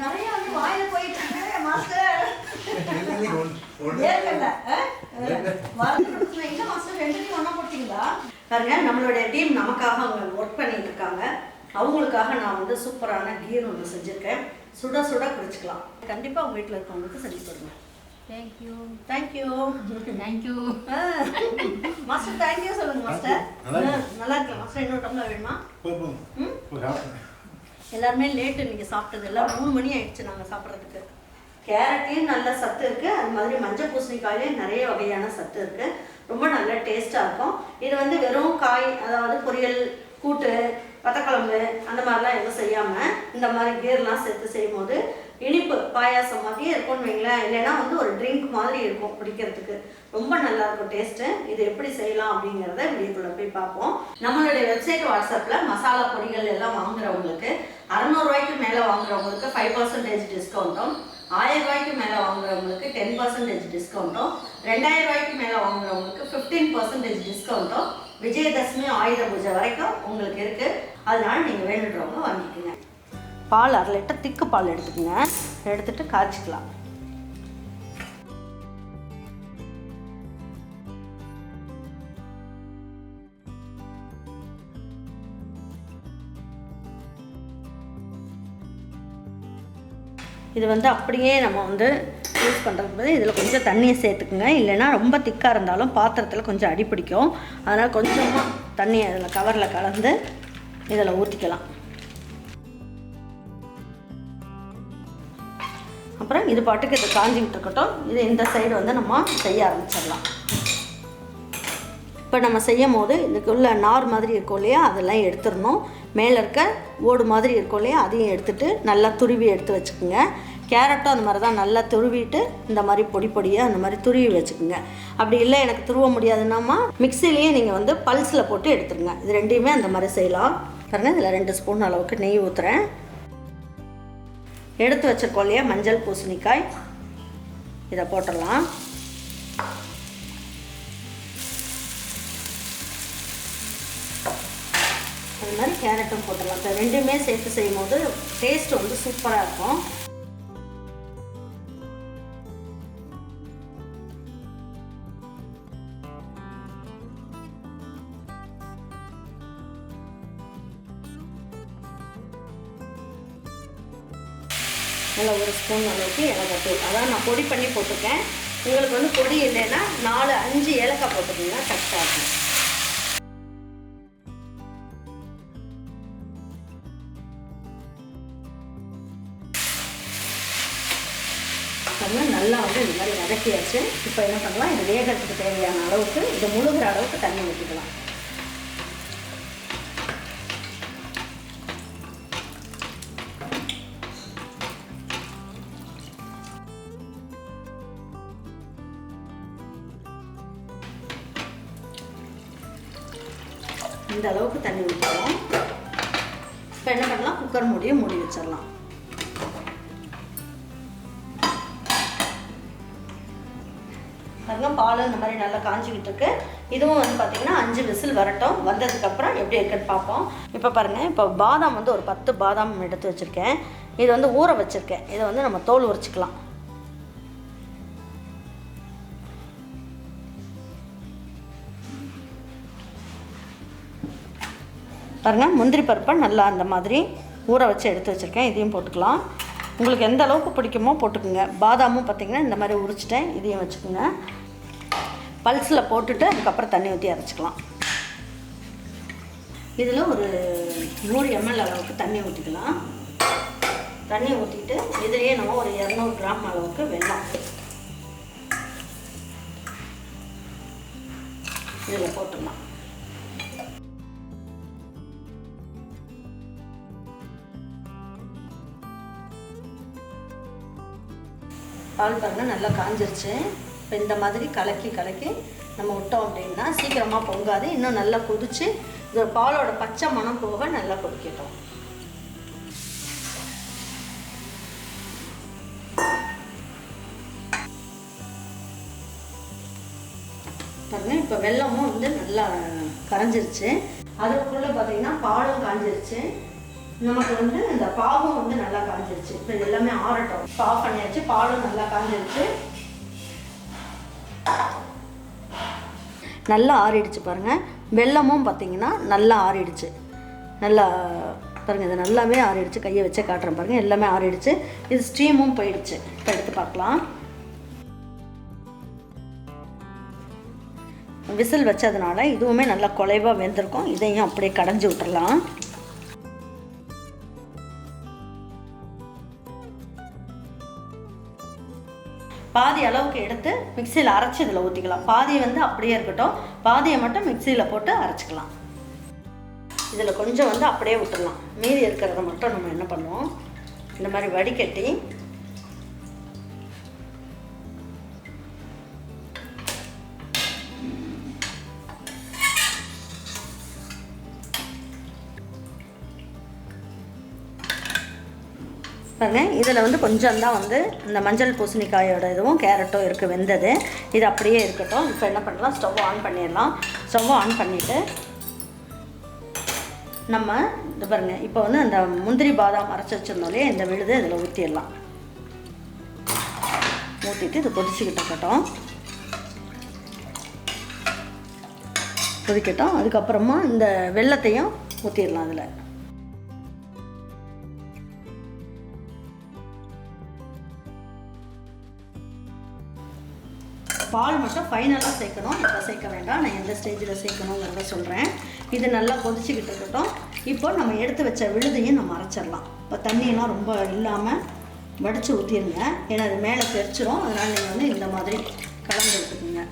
நிறைய வந்து வாயில போயிட்டு இருக்கு மாஸ்டர் கொடுத்துருந்தேன் இல்லை மாஸ்டர் ரெண்டுத்தையும் ஒன்றா போட்டீங்களா? பாருங்க நம்மளுடைய டீம் நமக்காக அவங்க ஒர்க் பண்ணிட்டு இருக்காங்க. அவங்களுக்காக நான் வந்து சூப்பரான கீர் ஒன்று செஞ்சுருக்கேன். சுட சுட குடிச்சுக்கலாம். கண்டிப்பாக உங்கள் வீட்டில் இருக்கவங்களுக்கு செஞ்சு கொடுங்க. Thank you thank you thank you master thank you சொல்லுங்க மாஸ்டர். நல்லா இருக்கு. ஆ, நல்லா இருக்கு மாஸ்டர். இன்னொரு டம்ளர் வேணுமா? ம்? எல்லாருமே லேட்டு இன்றைக்கி சாப்பிட்டது எல்லாம் மூணு மணி ஆயிடுச்சு நாங்கள் சாப்பிட்றதுக்கு. கேரட்லேயும் நல்ல சத்து இருக்குது அது மாதிரி மஞ்சள் பூசணிக்காயிலையும் நிறைய வகையான சத்து இருக்குது ரொம்ப நல்ல டேஸ்ட்டாக இருக்கும். இது வந்து வெறும் காய் அதாவது பொரியல் கூட்டு வத்தக்குழம்பு அந்த மாதிரிலாம் எதுவும் செய்யாமல் இந்த மாதிரி கீர்லாம் சேர்த்து செய்யும்போது இனிப்பு பாயாசம் மாதிரியே இருக்கும்னு வைங்களேன். இல்லைன்னா வந்து ஒரு ட்ரிங்க் மாதிரி இருக்கும் குடிக்கிறதுக்கு. ரொம்ப நல்லா இருக்கும் டேஸ்ட்டு இது எப்படி செய்யலாம் அப்படிங்கிறத வீடியோக்குள்ளே போய் பார்ப்போம். நம்மளுடைய வெப்சைட் வாட்ஸ்அப்பில் மசாலா பொடிகள் எல்லாம் வாங்குறவங்களுக்கு அறநூறுவாய்க்கு மேலே வாங்குறவங்களுக்கு ஃபைவ் பர்சன்டேஜ் டிஸ்கவுண்ட்டும் ஆயிரம் ரூபாய்க்கு மேலே வாங்குறவங்களுக்கு டென் பர்சன்டேஜ் டிஸ்கவுண்ட்டும் ரெண்டாயிரம் ரூபாய்க்கு மேலே வாங்குறவங்களுக்கு ஃபிஃப்டீன் பர்சன்டேஜ் டிஸ்கவுண்ட்டும் விஜயதசமி ஆயுத பூஜை வரைக்கும் உங்களுக்கு இருக்குது அதனால நீங்கள் வேணுன்றவங்க வாங்கிக்கோங்க. பால் அரை லிட்டர் திக்கு பால் எடுத்துக்கோங்க. எடுத்துட்டு காய்ச்சிக்கலாம். இது வந்து அப்படியே நம்ம வந்து யூஸ் பண்ணுறதுக்கு பதில் இதில் கொஞ்சம் தண்ணியை சேர்த்துக்குங்க. இல்லைன்னா ரொம்ப திக்காக இருந்தாலும் பாத்திரத்தில் கொஞ்சம் அடி பிடிக்கும் அதனால் கொஞ்சமாக தண்ணியை அதில் கவரில் கலந்து இதில் ஊற்றிக்கலாம் அப்புறம் இது பாட்டுக்கு இது காஞ்சிக்கிட்டு இருக்கட்டும் இது இந்த சைடு வந்து நம்ம செய்ய ஆரம்பிச்சிடலாம். இப்போ நம்ம செய்யும் போது இதுக்குள்ள நார் மாதிரி இருக்கும் இல்லையா? அதெல்லாம் எடுத்துடணும். மேலே இருக்க ஓடு மாதிரி இருக்கும் இல்லையா? அதையும் எடுத்துகிட்டு நல்லா துருவி எடுத்து வச்சுக்கோங்க. கேரட்டும் அந்த மாதிரி தான் நல்லா துருவிட்டு இந்த மாதிரி பொடி பொடியாக அந்த மாதிரி துருவி வச்சுக்கோங்க. அப்படி இல்லை எனக்கு துருவ முடியாதுன்னாமா மிக்சிலேயே நீங்கள் வந்து பல்ஸில் போட்டு எடுத்துருங்க. இது ரெண்டையுமே அந்த மாதிரி செய்யலாம். பாருங்கள் இதில் ரெண்டு ஸ்பூன் அளவுக்கு நெய் ஊற்றுறேன் எடுத்து வச்சுருக்கோம் இல்லையா? மஞ்சள் பூசணிக்காய். இதை போட்டுடலாம். அது மாதிரி கேரட்டும் போட்டுடலாம். இப்போ ரெண்டுமே சேர்த்து செய்யும் போது டேஸ்ட் வந்து சூப்பராக இருக்கும். ஸ்பூன் அளவுக்கு ஏலக்காய் தூள். அதான் நான் பொடி பண்ணி போட்டிருக்கேன். உங்களுக்கு வந்து பொடி இல்லைன்னா நாலு அஞ்சு ஏலக்காய் போட்டுக்கிங்கன்னா கரெக்டாக இருக்கும். நல்லா வந்து இந்த மாதிரி வதக்கியாச்சு. இப்போ என்ன பண்ணலாம்? இது வேகிறதுக்கு தேவையான அளவுக்கு இது முழுகிற அளவுக்கு தண்ணி ஊற்றிக்கலாம் இந்த அளவுக்கு தண்ணி ஊற்றுவோம் இப்போ என்ன பண்ணலாம்? குக்கர் மூடியை மூடி வச்சிடலாம். பாருங்க பால் இந்த மாதிரி நல்லா காஞ்சிக்கிட்டு இருக்கு. இதுவும் வந்து பார்த்தீங்கன்னா அஞ்சு விசில் வரட்டும். வந்ததுக்கப்புறம் எப்படி இருக்குன்னு பார்ப்போம். இப்போ பாருங்கள் இப்போ பாதாம் வந்து ஒரு பத்து பாதாம் எடுத்து வச்சுருக்கேன். இது வந்து ஊற வச்சுருக்கேன். இதை வந்து நம்ம தோல் உரிச்சிக்கலாம். பாருங்கள் முந்திரி பருப்பை நல்லா அந்த மாதிரி ஊற வச்சு எடுத்து வச்சுருக்கேன். இதையும் போட்டுக்கலாம். உங்களுக்கு எந்த அளவுக்கு பிடிக்குமோ போட்டுக்கோங்க. பாதாமும் பார்த்திங்கன்னா இந்த மாதிரி உரிச்சிட்டேன். இதையும் வச்சுக்கோங்க. பல்ஸில் போட்டுட்டு அதுக்கப்புறம் தண்ணி ஊற்றி அரைச்சிக்கலாம். இதில் ஒரு நூறு எம்எல் அளவுக்கு தண்ணி ஊற்றிக்கலாம் தண்ணி ஊற்றிட்டு இதுலேயே நம்ம ஒரு இரநூறு கிராம் அளவுக்கு வெள்ளம் இதில் போட்டுடலாம் பால் பாருங்கள் நல்லா காஞ்சிருச்சு. இப்போ இந்த மாதிரி கலக்கி கலக்கி நம்ம விட்டோம் அப்படின்னா சீக்கிரமாக பொங்காது. இன்னும் நல்லா கொதிச்சு இந்த பாலோட பச்சை மணம் போக நல்லா கொதிக்கட்டும். பாருங்கள் இப்போ வெல்லமும் வந்து நல்லா கரைஞ்சிருச்சு. அதுக்குள்ளே பார்த்தீங்கன்னா பாலும் காஞ்சிருச்சு. நமக்கு வந்து இந்த பாகும் வந்து நல்லா காஞ்சிருச்சு. இப்போ எல்லாமே ஆறட்டும். இப்போ பண்ணியாச்சு பாலும் நல்லா காஞ்சிருச்சு. நல்லா ஆறிடுச்சு பாருங்கள் வெல்லமும் பார்த்தீங்கன்னா நல்லா ஆறிடுச்சு. நல்லா பாருங்கள் இது நல்லாவே ஆறிடுச்சு. கையை வச்சே காட்டுறேன் பாருங்கள் எல்லாமே ஆறிடுச்சு. இது ஸ்டீமும் போயிடுச்சு. இப்போ எடுத்து பார்க்கலாம். விசில் வச்சதுனால இதுவுமே நல்லா குலைவாக வெந்திருக்கும். இதையும் அப்படியே கடைஞ்சி விட்டுறலாம். பாதி அளவுக்கு எடுத்து மிக்சியில் அரைச்சி இதில் ஊற்றிக்கலாம் பாதி வந்து அப்படியே இருக்கட்டும். பாதியை மட்டும் மிக்சியில் போட்டு அரைச்சிக்கலாம். இதில் கொஞ்சம் வந்து அப்படியே விட்டுடலாம் மீதி இருக்கிறத மட்டும் நம்ம என்ன பண்ணுவோம்? இந்த மாதிரி வடிகட்டி பாருங்க. இதில் வந்து கொஞ்சம் தான் வந்து இந்த மஞ்சள் பூசணிக்காயோட இதுவும் கேரட்டும் இருக்குது வெந்தது. இது அப்படியே இருக்கட்டும். இப்போ என்ன பண்ணலாம்? ஸ்டவ் ஆன் பண்ணிடலாம். ஸ்டவ் ஆன் பண்ணிவிட்டு நம்ம இது பாருங்க. இப்போ வந்து அந்த முந்திரி பாதாம் அரைச்சி வச்சிருந்தோம்லே இந்த விழுது இதில் ஊற்றிடலாம் ஊற்றிட்டு இது கொதிச்சுக்கிட்டு இருக்கட்டும். கொதிக்கட்டும். அதுக்கப்புறமா இந்த வெள்ளத்தையும் ஊற்றிடலாம் அதில் பால் மட்டும் ஃபைனலாக சேர்க்கணும். இப்போ சேர்க்க வேண்டாம். நான் எந்த ஸ்டேஜில் சேர்க்கணுங்கிறத சொல்கிறேன் இது நல்லா கொதிச்சுக்கிட்டு இருக்கட்டும். இப்போ நம்ம எடுத்து வச்ச விழுதையும் நம்ம அரைச்சிடலாம். இப்போ தண்ணியெல்லாம் ரொம்ப இல்லாமல் வடித்து ஊற்றிடுங்க ஏன்னா அது மேலே தெரிச்சிரும். அதனால் நீங்கள் வந்து இந்த மாதிரி கலந்து எடுத்துக்கோங்க.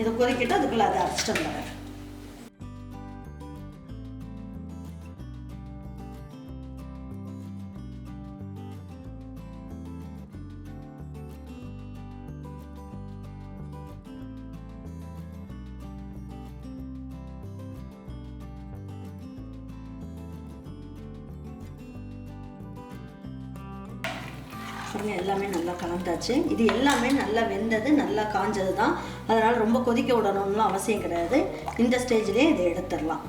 இது கொதிக்கிட்டு அதுக்குள்ளே அதை அரைச்சிட்டு வந்துடுறேன் பாருங்க எல்லாமே நல்லா கலந்தாச்சு. இது எல்லாமே நல்லா வெந்தது நல்லா காஞ்சது தான் அதனால் ரொம்ப கொதிக்க விடணும்லாம் அவசியம் கிடையாது. இந்த ஸ்டேஜ்லேயே இதை எடுத்துடலாம்.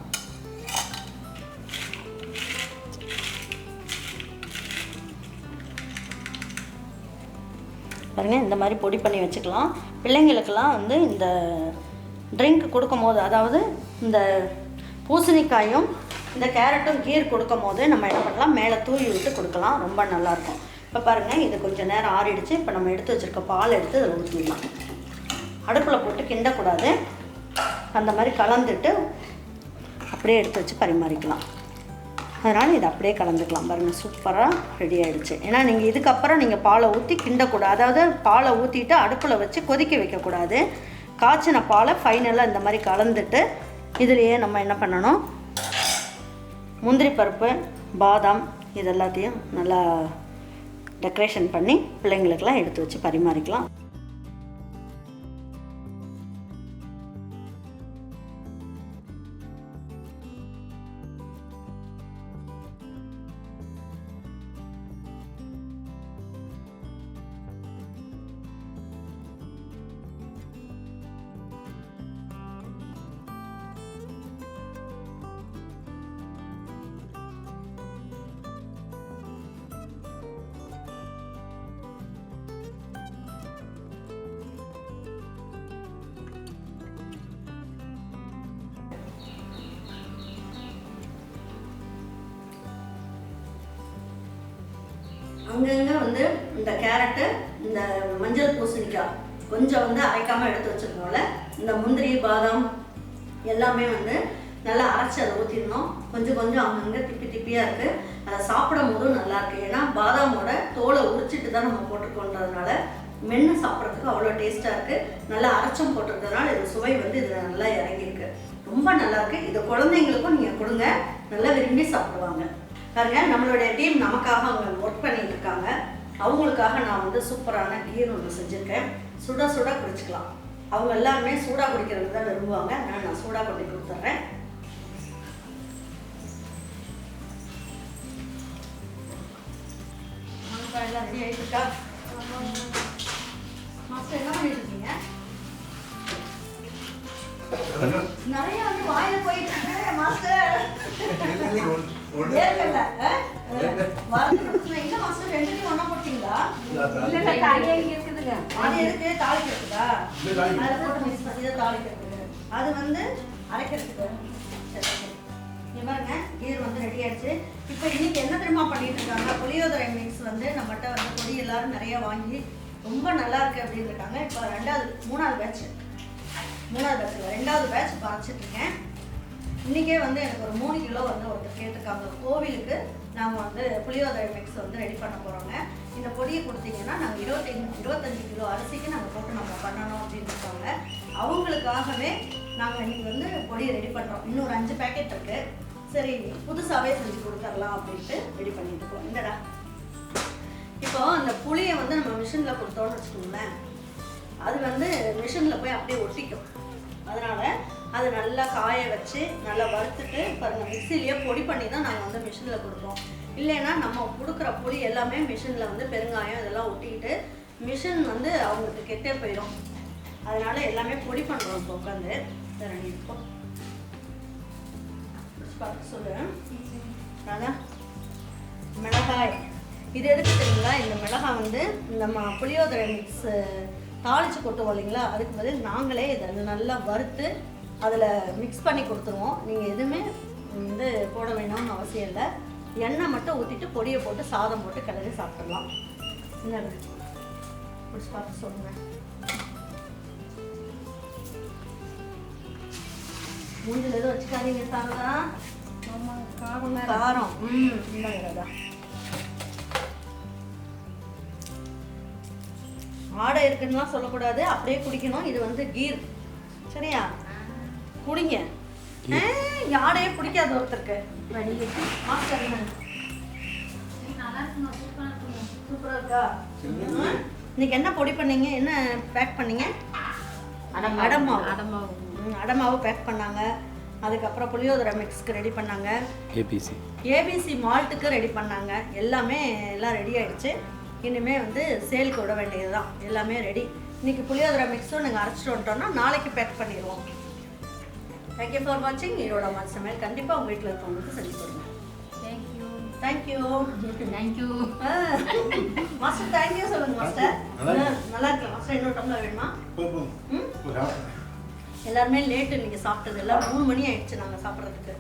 பாருங்க இந்த மாதிரி பொடி பண்ணி வச்சுக்கலாம். பிள்ளைங்களுக்கெல்லாம் வந்து இந்த ட்ரிங்க் கொடுக்கும் போது அதாவது இந்த பூசணிக்காயும் இந்த கேரட்டும் கீர் கொடுக்கும் போது நம்ம என்ன பண்ணலாம்? மேலே தூவி விட்டு கொடுக்கலாம். ரொம்ப நல்லாயிருக்கும் இப்போ பாருங்கள் இது கொஞ்சம் நேரம் ஆறிடுச்சு. இப்போ நம்ம எடுத்து வச்சுருக்க பால் எடுத்து அதில் ஊற்றிடலாம் அடுப்பில் போட்டு கிண்டக்கூடாது அந்த மாதிரி கலந்துட்டு அப்படியே எடுத்து வச்சு பரிமாறிக்கலாம். அதனால் இதை அப்படியே கலந்துக்கலாம். பாருங்கள் சூப்பராக ரெடி ஆகிடுச்சு ஏன்னா நீங்கள் இதுக்கப்புறம் நீங்கள் பாலை ஊற்றி கிண்டக்கூடாது. அதாவது பாலை ஊற்றிட்டு அடுப்பில் வச்சு கொதிக்க வைக்கக்கூடாது. காய்ச்சின பாலை ஃபைனலாக இந்த மாதிரி கலந்துட்டு இதுலேயே நம்ம என்ன பண்ணணும்? முந்திரி பருப்பு பாதாம் இது எல்லாத்தையும் நல்லா டெக்கரேஷன் பண்ணி பிள்ளைங்களுக்கெல்லாம் எடுத்து வச்சு பரிமாறிக்கலாம். அங்கங்கே வந்து இந்த கேரட்டு இந்த மஞ்சள் பூசணிக்காய் கொஞ்சம் வந்து அரைக்காமல் எடுத்து வச்சிருக்கோம்ல இந்த முந்திரி பாதாம் எல்லாமே வந்து நல்லா அரைச்சி அதை ஊற்றிடணும் கொஞ்சம் கொஞ்சம் அங்கங்கே திப்பி திப்பியாக இருக்குது அதை சாப்பிடும் போதும் நல்லாயிருக்கு ஏன்னா பாதாமோட தோலை உரிச்சிட்டு தான் நம்ம போட்டுக்கோன்றதுனால மென்று சாப்பிட்றதுக்கு அவ்வளோ டேஸ்ட்டாக இருக்குது நல்லா அரைச்சும் போட்டிருக்கிறதுனால இது சுவை வந்து இதில் நல்லா இறங்கியிருக்கு. ரொம்ப நல்லாயிருக்கு இதை குழந்தைங்களுக்கும் நீங்கள் கொடுங்க. நல்லா விரும்பி சாப்பிடுவாங்க. பாருங்க நம்மளுடைய டீம் நமக்காக அவங்க ஒர்க் பண்ணிட்டு இருக்காங்க. அவங்களுக்காக நான் வந்து சூப்பரான கீர் ஒன்று செஞ்சுருக்கேன். சுட சுட குடிச்சுக்கலாம். அவங்க எல்லாருமே சூடாக குடிக்கிறது தான் விரும்புவாங்க. அதனால் நான் சூடாக கொண்டு கொடுத்துட்றேன். மாங்காய் எல்லாம் ரெடி ஆகிட்டு இருக்கா மாஸ்டர் என்ன பண்ணிட்டு இருக்கீங்க? நிறைய வந்து வாயில போயிட்டு அது வந்து அரைக்கிறதுக்கு பாருங்க கீர் வந்து ரெடி ஆயிடுச்சு. இப்போ இன்னைக்கு என்ன தெரியுமா பண்ணிட்டு இருக்காங்க? புளியோதரை மிக்ஸ் வந்து நம்மகிட்ட வந்து பொடி எல்லாரும் நிறைய வாங்கி ரொம்ப நல்லா இருக்கு அப்படின்னு இருக்காங்க. இப்போ ரெண்டாவது மூணாவது பேட்ச் மூணாவது பேட்ச் ரெண்டாவது பேட்ச் பறைச்சிட்டு இருக்கேன். இன்றைக்கே வந்து எனக்கு ஒரு மூணு கிலோ வந்து ஒருத்தர் கேட்டிருக்காங்க. கோவிலுக்கு நாங்கள் வந்து புளியோதரை மிக்ஸ் வந்து ரெடி பண்ண போகிறோங்க இந்த பொடியை கொடுத்தீங்கன்னா நாங்கள் இருபத்தஞ்சு இருபத்தஞ்சு கிலோ அரிசிக்கு நாங்கள் போட்டு நம்ம பண்ணணும் அப்படின்னு இருக்காங்க. அவங்களுக்காகவே நாங்கள் இன்னைக்கு வந்து பொடியை ரெடி பண்ணுறோம் இன்னொரு அஞ்சு பேக்கெட் இருக்குது சரி புதுசாகவே செஞ்சு கொடுத்துடலாம் அப்படின்ட்டு ரெடி பண்ணிட்டு இருக்கோம். இந்தடா. இப்போ அந்த புளியை வந்து நம்ம மிஷினில் கொடுத்தோம்னு வச்சுக்கோங்களேன். அது வந்து மிஷினில் போய் அப்படியே ஒட்டிக்கும். அதனால அதை நல்லா காய வச்சு நல்லா வறுத்துட்டு பாருங்க மிக்சிலேயே பொடி பண்ணி தான் நாங்கள் வந்து மிஷினில் கொடுப்போம். இல்லைன்னா நம்ம கொடுக்குற பொடி எல்லாமே மிஷினில் வந்து பெருங்காயம் இதெல்லாம் ஒட்டிக்கிட்டு மிஷின் வந்து அவங்களுக்கு கெட்டே போயிடும் அதனால எல்லாமே பொடி பண்ணுறோம் இப்போ உட்காந்து. தரணி இருக்கும் பார்த்து அதான். மிளகாய். இது எதுக்கு தெரியுங்களா? இந்த மிளகாய் வந்து நம்ம புளியோதரை மிக்ஸ் தாளிச்சு கொட்டுவோம் இல்லைங்களா? அதுக்கு பதில் நாங்களே இதை நல்லா வறுத்து அதில் மிக்ஸ் பண்ணி கொடுத்துருவோம். நீங்கள் எதுவுமே வந்து போட வேணும்னு அவசியம் இல்லை. எண்ணெய் மட்டும் ஊற்றிட்டு பொடியை போட்டு சாதம் போட்டு கிளறி சாப்பிட்றலாம் என்னது? பிடிச்சி பார்த்து சொல்லுங்கள் மூஞ்சில் எதுவும் வச்சுக்காதீங்க சாரதா. காரம் காரம். ம் இந்தாங்க ராதா ஆடை இருக்குன்னுலாம் சொல்லக்கூடாது. அப்படியே குடிக்கணும். இது வந்து கீர். சரியா? குடிங்க. ஆடையே பிடிக்காது ஒருத்தருக்கு. வடிகட்டி மாஸ்டர் என்ன நல்லா இருக்குங்க சூப்பரா இருக்குங்க சூப்பரா இருக்கா? ம். இன்னைக்கு என்ன பொடி பண்ணீங்க? என்ன பேக் பண்ணீங்க? அடமாவு. அடமாவு. அடமாவு. பேக் பண்ணாங்க. அதுக்கப்புறம் புளியோதரை மிக்ஸ்க்கு ரெடி பண்ணாங்க. ஏபிசி ஏபிசி மால்ட்டுக்கு ரெடி பண்ணாங்க. எல்லாமே எல்லாம் ரெடி ஆயிடுச்சு. இனிமே வந்து சேலுக்கு விட வேண்டியது தான் எல்லாமே ரெடி இன்னைக்கு புளியோதரை மிக்ஸும் நீங்கள் அரைச்சிட்டு வந்துட்டோம்னா நாளைக்கு பேக் பண்ணிடுவோம். தேங்க்யூ ஃபார் வாட்சிங் ஈரோட மத் சமையல் கண்டிப்பாக உங்கள் வீட்டில் இருக்கவங்களுக்கு செஞ்சு கொடுங்க. Thank you thank you thank you master thank you சொல்லுங்க மாஸ்டர் நல்லா இருக்கு. ஆ, நல்லா இருக்கு. மாஸ்டர் இன்னொரு டம்ளர் வேணுமா. எல்லாருமே லேட்டு இன்னைக்கு சாப்பிட்டது எல்லாம் மூணு மணி ஆயிடுச்சு நாங்கள் சாப்பிட்றதுக்கு.